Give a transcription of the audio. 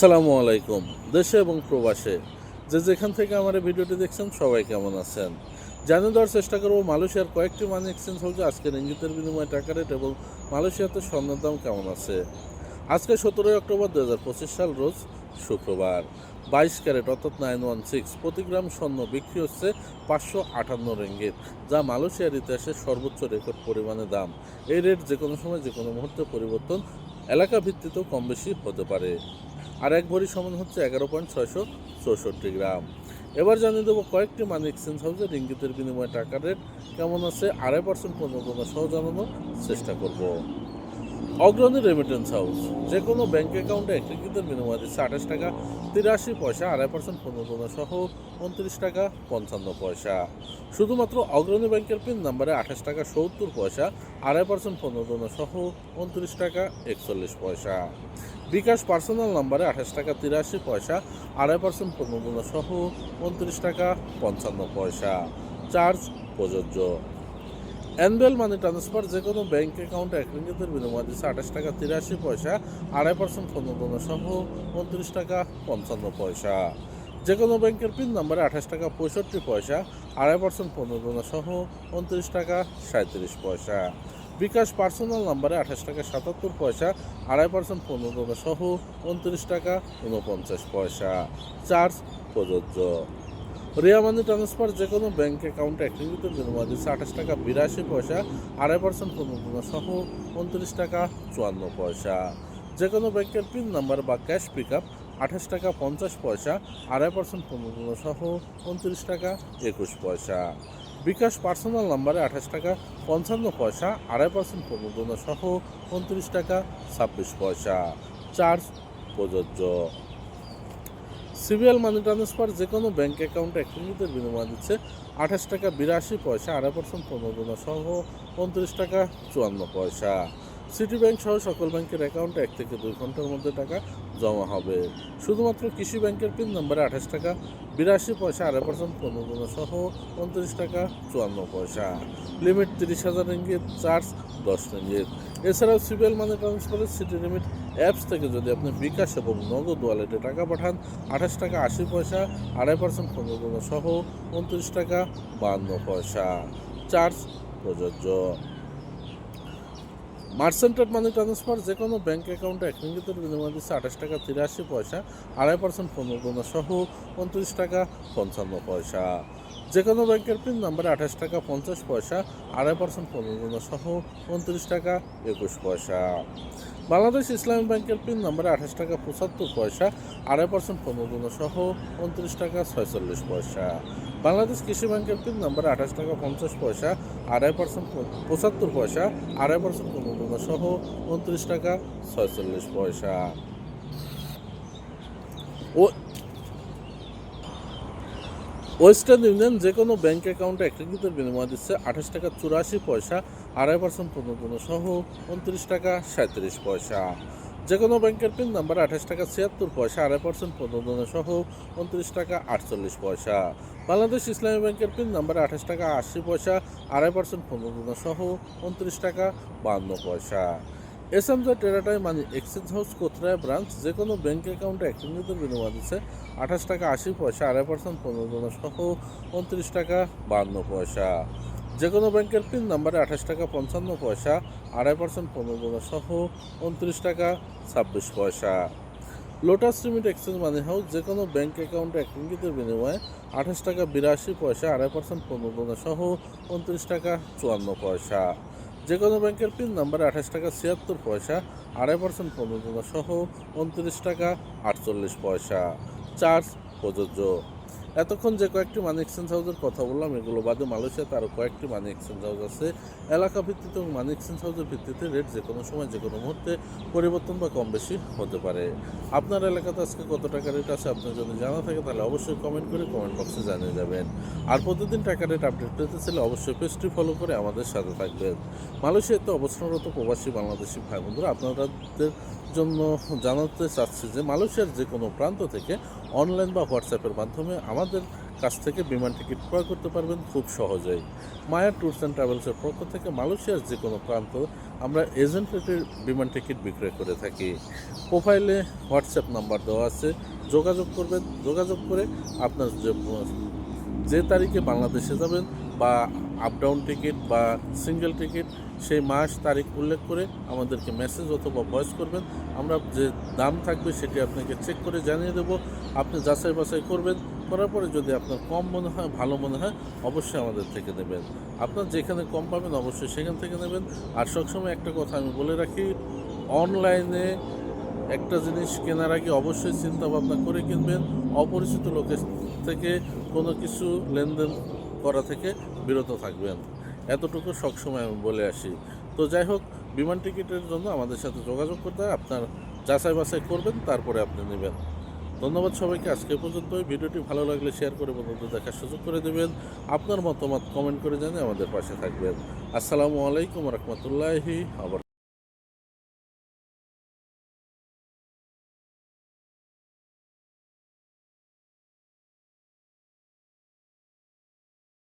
আসসালামু আলাইকুম, দেশে এবং প্রবাসে। যে যেখান থেকে আমার ভিডিওটি দেখছেন, সবাই কেমন আছেন? জানিয়ে দেওয়ার চেষ্টা করব, মালয়েশিয়ার কয়েকটি মানি এক্সচেঞ্জ হাউসে আজকের ইঙ্গিতের বিনিময়ে টাকা রেট এবং মালয়েশিয়াতে স্বর্ণের দাম কেমন আছে? আজকে সতেরোই অক্টোবর দু হাজার পঁচিশ সাল, রোজ শুক্রবার। বাইশ ক্যারেট অর্থাৎ নাইন ওয়ান সিক্স প্রতি গ্রাম স্বর্ণ বিক্রি হচ্ছে পাঁচশো আটান্ন রেঙ্গিত, যা মালয়েশিয়ার ইতিহাসে সর্বোচ্চ রেকর্ড পরিমাণে দাম। এই রেট যে কোনো সময় যে কোনো মুহূর্তে পরিবর্তন এলাকা ভিত্তিতেও কম বেশি হতে পারে। আর এক ভরি সমান হচ্ছে এগারো পয়েন্ট ছয়শো চৌষট্টি গ্রাম। এবার জানিয়ে দেবো কয়েকটি মানি এক্সচেঞ্জ হাউসে রিঙ্গিতের বিনিময়ে টাকার রেট কেমন আছে, আড়াই পার্সেন্ট পণ্য সহ জানানোর চেষ্টা করব। অগ্রণী রেমিটেন্স হাউস যে কোনো ব্যাঙ্ক অ্যাকাউন্টে এক রিঙ্গিতের বিনিময় দিচ্ছে আঠাশ টাকা, তিরাশি পয়সা, আড়াই পার্সেন্ট পণ্য সহ উনত্রিশ টাকা, পঞ্চান্ন পয়সা। শুধুমাত্র অগ্রণী ব্যাংকের পিন নাম্বারে আঠাশ টাকা, সত্তর পয়সা, আড়াই পার্সেন্ট পণ্য সহ উনত্রিশ টাকা, একচল্লিশ পয়সা। বিকাশ পার্সোনাল নাম্বারে আঠাশ টাকা তিরাশি পয়সা, আড়াই পার্সেন্ট পণ্য সহ উনত্রিশ টাকা পঞ্চান্ন পয়সা। চার্জ প্রযোজ্য। অ্যানুয়াল মানি ট্রান্সফার যে কোনো ব্যাঙ্ক অ্যাকাউন্টে এক রিঙ্গিতের বিনিময় দিচ্ছে আঠাশ টাকা তিরাশি পয়সা, আড়াই পার্সেন্ট পণ্য সহ উনত্রিশ টাকা পঞ্চান্ন পয়সা। যে কোনো ব্যাংকের পিন নাম্বারে আঠাশ টাকা পঁয়ষট্টি পয়সা, আড়াই পার্সেন্ট পণ্য সহ উনত্রিশ টাকা সাঁত্রিশ পয়সা। বিকাশ পার্সোনাল নাম্বারে আঠাশ টাকা সাতাত্তর পয়সা, আড়াই পার্সেন্ট পনেরো পণ্য সহ উনত্রিশ টাকা উনপঞ্চাশ পয়সা। চার্জ প্রযোজ্য। রিয়া মানি ট্রান্সফার যে কোনো ব্যাঙ্ক অ্যাকাউন্টে এক রিঙ্গিতের বিনিময় দিচ্ছে আঠাশ টাকা বিরাশি পয়সা, আড়াই পার্সেন্ট পণ্য সহ উনত্রিশ টাকা চুয়ান্ন পয়সা। যে কোনো ব্যাংকের পিন নাম্বার বা ক্যাশ পিক আপ আঠাশ টাকা পঞ্চাশ পয়সা, আড়াই পার্সেন্ট পণ্য সহ উনত্রিশ টাকা একুশ পয়সা। বিকাশ পার্সোনাল নাম্বারে আঠাশ টাকা, পঞ্চান্ন পয়সা, আড়াই পার্সেন্ট প্রণোদনা সহ উনত্রিশ টাকা, ছাব্বিশ পয়সা। চার্জ প্রযোজ্য। সিবিএল মানি ট্রান্সফার যে কোনো ব্যাঙ্ক অ্যাকাউন্টে এক মিনিটের বিনিময় দিচ্ছে আঠাশ টাকা, বিরাশি পয়সা, আড়াই পার্সেন্ট প্রণোদনা সহ উনত্রিশ টাকা, চুয়ান্ন পয়সা। সিটি ব্যাংক সহ সকল ব্যাংকের অ্যাকাউন্টে এক থেকে দুই ঘণ্টার মধ্যে টাকা জমা হবে। শুধুমাত্র কৃষি ব্যাংকের পিন নম্বরে আঠাশ টাকা, বিরাশি পয়সা, আড়াই পার্সেন্ট পণ্য সহ উনত্রিশ টাকা, চুয়ান্ন পয়সা। লিমিট তিরিশ হাজার রিঙ্গিত চার্জ দশ রিঙ্গিত এছাড়াও সিবিএল মানি ট্রান্সফারের সিটি লিমিট অ্যাপস থেকে যদি আপনি বিকাশ এবং নগদ ওয়ালেটে টাকা পাঠান, আঠাশ টাকা, আশি পয়সা, আড়াই পার্সেন্ট পণ্য সহ উনত্রিশ টাকা বাহান্ন পয়সা। চার্জ প্রযোজ্য। মার্সেন্টেড মানি ট্রান্সফার যে কোনো ব্যাঙ্ক অ্যাকাউন্টে এক রিঙ্গিতের বিনিময় দিচ্ছে আঠাশ টাকা তিরাশি পয়সা, আড়াই পার্সেন্ট পনেরো পণ্য সহ উনত্রিশ টাকা পঞ্চান্ন পয়সা। যে কোনো ব্যাংকের পিন নাম্বারে আঠাশ টাকা পঞ্চাশ পয়সা, আড়াই পার্সেন্ট পনেরো পণ্য সহ উনত্রিশ টাকা একুশ পয়সা। বাংলাদেশ ইসলামী ব্যাংকের পিন নাম্বারে আঠাশ টাকা পঁচাত্তর পয়সা, আড়াই পার্সেন্ট পনেরো পণ্য সহ উনত্রিশ টাকা ছয়চল্লিশ পয়সা। বাংলাদেশ কৃষি ব্যাংকের পিন নাম্বারে আঠাশ টাকা পঞ্চাশ পয়সা, আড়াই পার্সেন্ট পঁচাত্তর পয়সা, আড়াই পার্সেন্ট পণ্য সহ উনত্রিশ টাকা ছয়চল্লিশ পয়সা। ও ওয়েস্টার্ন ইউনিয়ন যে কোনো ব্যাঙ্ক অ্যাকাউন্টে এক রিঙ্গিতের বিনিময় দিচ্ছে আঠাশ টাকা চুরাশি পয়সা, আড়াই পার্সেন্ট পণ্য সহ উনত্রিশ টাকা সাঁত্রিশ পয়সা। যে কোনো ব্যাংকের পিন নাম্বার আঠাশ টাকা, ছিয়াত্তর পয়সা, আড়াই পার্সেন্ট পণ্য সহ উনত্রিশ টাকা, আটচল্লিশ পয়সা। বাংলাদেশ ইসলামী ব্যাংকের পিন নাম্বার আঠাশ টাকা, আশি পয়সা, আড়াই পার্সেন্ট পণ্য সহ উনত্রিশ টাকা, বান্ন পয়সা। এসএমজে টেরাটাই মানি এক্সচেঞ্জ হাউস কোতরায় ব্রাঞ্চ যে কোনো ব্যাঙ্ক অ্যাকাউন্টে এক বিনিময় দিচ্ছে, আঠাশ টাকা, আশি পয়সা, আড়াই পার্সেন্ট পনেরো সহ উনত্রিশ টাকা, বান্ন পয়সা। যে কোনো ব্যাংকের পিন নাম্বারে আঠাশ টাকা পঞ্চান্ন পয়সা, আড়াই পার্সেন্ট পনেরো সহ উনত্রিশ টাকা ছাব্বিশ পয়সা। Lotus limit exchange money house যে কোনো ব্যাঙ্ক অ্যাকাউন্টে এক রিঙ্গিতের বিনিময়ে আঠাশ টাকা বিরাশি পয়সা, আড়াই পার্সেন্ট পনেরো সহ উনত্রিশ টাকা চুয়ান্ন পয়সা। যে কোনো ব্যাংকের পিন নাম্বারে আঠাশ টাকা ছিয়াত্তর পয়সা, আড়াই পার্সেন্ট পনেরো পণ্য সহ উনত্রিশ টাকা আটচল্লিশ পয়সা। চার্জ প্রযোজ্য। এতক্ষণ যে কয়েকটি মানি এক্সচেঞ্জ হাউসের কথা বললাম, এগুলো বাদে মালয়েশিয়াতে আরও কয়েকটি মানি এক্সচেঞ্জ হাউস আছে। এলাকা ভিত্তিতে এবং মানি এক্সচেঞ্জ হাউসের ভিত্তিতে রেট যে কোনো সময়, যে কোনো মুহূর্তে পরিবর্তন বা কম বেশি হতে পারে। আপনার এলাকাতে আজকে কত টাকা রেট আছে আপনার যদি জানা থাকে, তাহলে অবশ্যই কমেন্ট করে কমেন্ট বক্সে জানিয়ে যাবেন আর প্রতিদিন টাকা রেট আপডেট পেতে চাইলে অবশ্যই পেজটি ফলো করে আমাদের সাথে থাকবেন। মালয়েশিয়াতে অবস্থানরত প্রবাসী বাংলাদেশি ভাই বন্ধুরা আপনাদের জন্য জানাতে চাচ্ছি যে মালয়েশিয়ার যে কোনো প্রান্ত থেকে অনলাইন বা হোয়াটসঅ্যাপের মাধ্যমে আমাদের কাছ থেকে বিমান টিকিট ক্রয় করতে পারবেন খুব সহজেই। মায়া ট্যুরস অ্যান্ড ট্রাভেলসের পক্ষ থেকে মালয়েশিয়ার যে কোনো প্রান্ত আমরা এজেন্ট রেটে বিমান টিকিট বিক্রয় করে থাকি। প্রোফাইলে হোয়াটসঅ্যাপ নাম্বার দেওয়া আছে, যোগাযোগ করবেন, যোগাযোগ করে আপনার যে যে তারিখে বাংলাদেশে যাবেন বা আপ ডাউন টিকিট বা সিঙ্গেল টিকিট সেই মাস তারিখ উল্লেখ করে আমাদেরকে মেসেজ অথবা ভয়েস করবেন। আমরা যে দাম থাকবে সেটি আপনাকে চেক করে জানিয়ে দেবো। আপনি যাচাই বাছাই করবেন। করার পরে যদি আপনার কম মনে হয়, ভালো মনে হয়, অবশ্যই আমাদের থেকে নেবেন আপনার যেখানে কম পাবেন, অবশ্যই সেখান থেকে নেবেন। আর সবসময় একটা কথা আমি বলে রাখি অনলাইনে একটা জিনিস কেনার আগে অবশ্যই চিন্তা ভাবনা করে কিনবেন। অপরিচিত লোকের থেকে কোনো কিছু লেনদেন করা থেকে বিরত থাকবেন। এতটুকু সবসময় আমি বলে আসি। তো যাই হোক, বিমান টিকিটের জন্য আমাদের সাথে যোগাযোগ করতে হয়। আপনার যাচাই বাছাই করবেন, তারপরে আপনি নেবেন। ধন্যবাদ সবাইকে। আজকে পর্যন্ত ভিডিওটি ভালো লাগলে শেয়ার করে বন্ধুদের দেখার সুযোগ করে দেবেন। আপনার মতামত কমেন্ট করে জানিয়ে আমাদের পাশে থাকবেন। আসসালামু আলাইকুম রহমতুল্লাহি আবার